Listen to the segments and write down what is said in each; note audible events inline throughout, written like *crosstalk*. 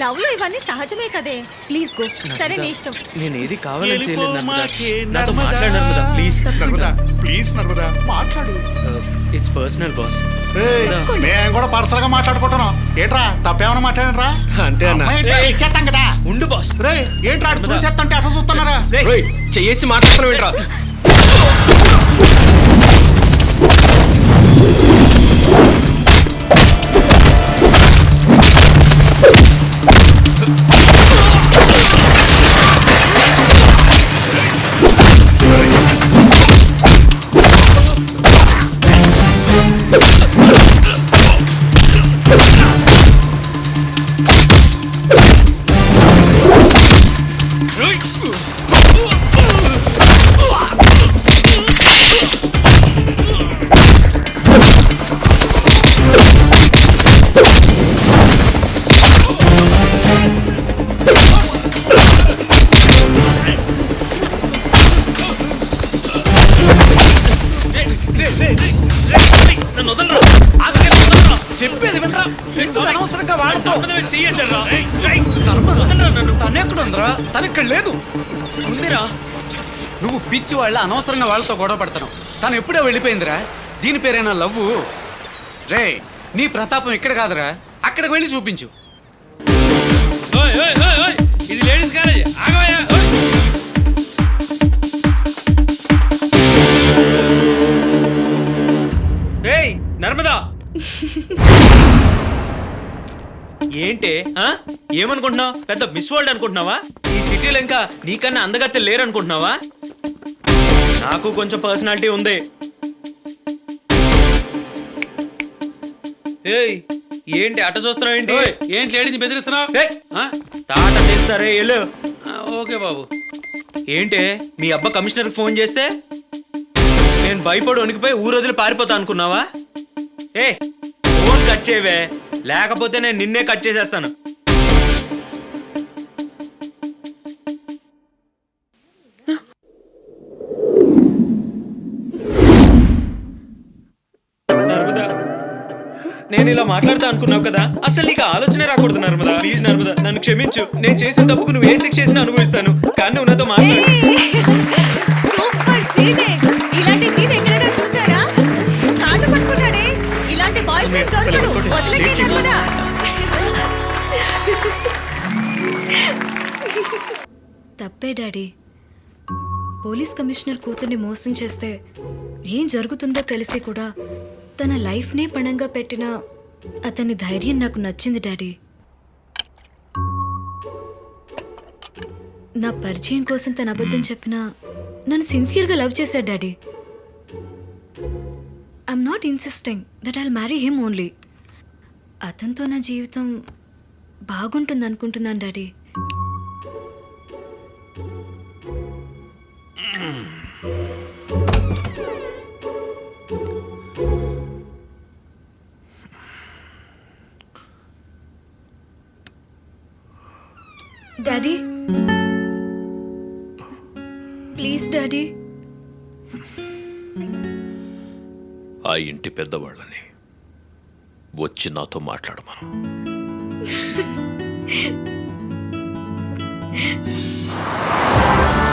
లవ్లో ఇవన్నీ సహజమే కదే. Please go. సరే నీ ఇష్టం. నేను ఏది కావాలని చేయలేదు నర్మదా నాతో. మాట్లాడు నర్మదా ప్లీజ్ నర్మదా ప్లీజ్ నర్మదా. మాట్లాడు. ఇట్స్ పర్సనల్ బాస్ మేము కూడా పర్సనల్గా మాట్లాడుకుంటున్నాం. ఏంట్రా తప్పేమైనా మాట్లాడరా అంతే అన్న. ఇచ్చేస్తాం కదా? ఉండు బాస్ రే ఏంట్రా అటు చూసేస్తంటే అటు చూస్తున్నారా? రేయ్, చెయ్యేసి మాట్లాడుతున్నావు ఏంట్రా *laughs* చెప్పేది వినరా ఎందుకు అనవసరంగా నన్ను తను ఎక్కడుందిరా తను ఇక్కడ లేదు ఉందిరా నువ్వు పిచ్చి వాళ్ళ అనవసరంగా వాళ్ళతో గొడవ పడుతున్నావు తను ఎప్పుడో వెళ్ళిపోయిందిరా. దీని పేరేనా లవ్వు? రే నీ ప్రతాపం ఇక్కడ కాదురా. అక్కడికి వెళ్ళి చూపించు. ఓయ్, ఓయ్, ఓయ్, ఓయ్. ఇది లేడీస్ కాలేజ్. ఆగవయ్యా. ఓయ్. ఏయ్ నర్మదా. ఏంటే ఆ? ఏమనుకుంటున్నావు? పెద్ద మిస్ వరల్డ్ అనుకుంటున్నావా? ఈ సిటీలో ఇంకా నీకన్నా అందగత్తె లేరు అనుకుంటున్నావా నాకు కొంచెం పర్సనాలిటీ ఉంది. ఏయ్ ఏంటి అట చూస్తున్నావు ఏంటి ఏంటి లేడీని బెదిరిస్తున్నావు? తాట తీస్తారే ఆ, ఓకే బాబు. ఏంటి మీ అబ్బా కమిషనర్కి ఫోన్ చేస్తే? నేను భయపడి వణికిపోయి ఊరొదిలి పారిపోతా అనుకున్నావా? ఏ ఫోన్ కట్ చేయవే. లేకపోతే నేను నిన్నే కట్ చేసేస్తాను. నేను ఇలా మాట్లాడతా అనుకున్నావు కదా? అసలు నీకు ఆలోచనే రాకూడదు నర్మదా. ప్లీజ్ నర్మదా నన్ను క్షమించు. నేను చేసిన తప్పుకు నువ్వు ఏ శిక్ష చేసినా అనుభవిస్తాను. కానీ నువ్వు నాతో మాట్లాడు. *laughs* సూపర్ సీనే. ఇలాంటి సీన్ ఎక్కడైనా చూసారా? కాళ్ళు పట్టుకున్నాడే ఇలాంటి బాయ్ ఫ్రెండ్ దొరకడు. వదిలేకే నర్మదా. తప్పే డాడీ. పోలీస్ కమిషనర్ కూతుర్ని మోసం చేస్తే ఏం జరుగుతుందో తెలిసి కూడా తన లైఫ్నే పణంగా పెట్టిన అతని ధైర్యం నాకు నచ్చింది డాడీ. నా పరిచయం కోసం తన అబద్ధం చెప్పినా నన్ను సిన్సియర్గా లవ్ చేశాడు daddy. I'm not insisting that I'll marry him only అతనితో నా జీవితం బాగుంటుంది అనుకుంటున్నాను డాడీ. Daddy please daddy. ఆ ఇంటి పెద్దవాళ్ళని వచ్చి నాతో మాట్లాడమను *laughs*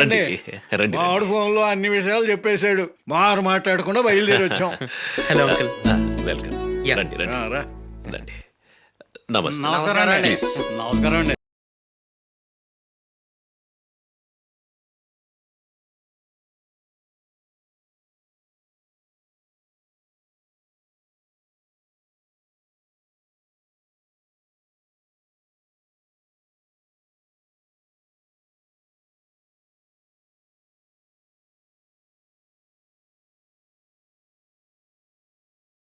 రండి. రండి. మామిడి ఫోన్లో అన్ని విషయాలు చెప్పేశాడు. మారు మాట్లాడకుండా బయలుదేరి వచ్చాం. Hello uncle. వెల్కమ్. రండి రండి. రండి. నమస్తే. నమస్కారం అండి. నమస్కారం అండి.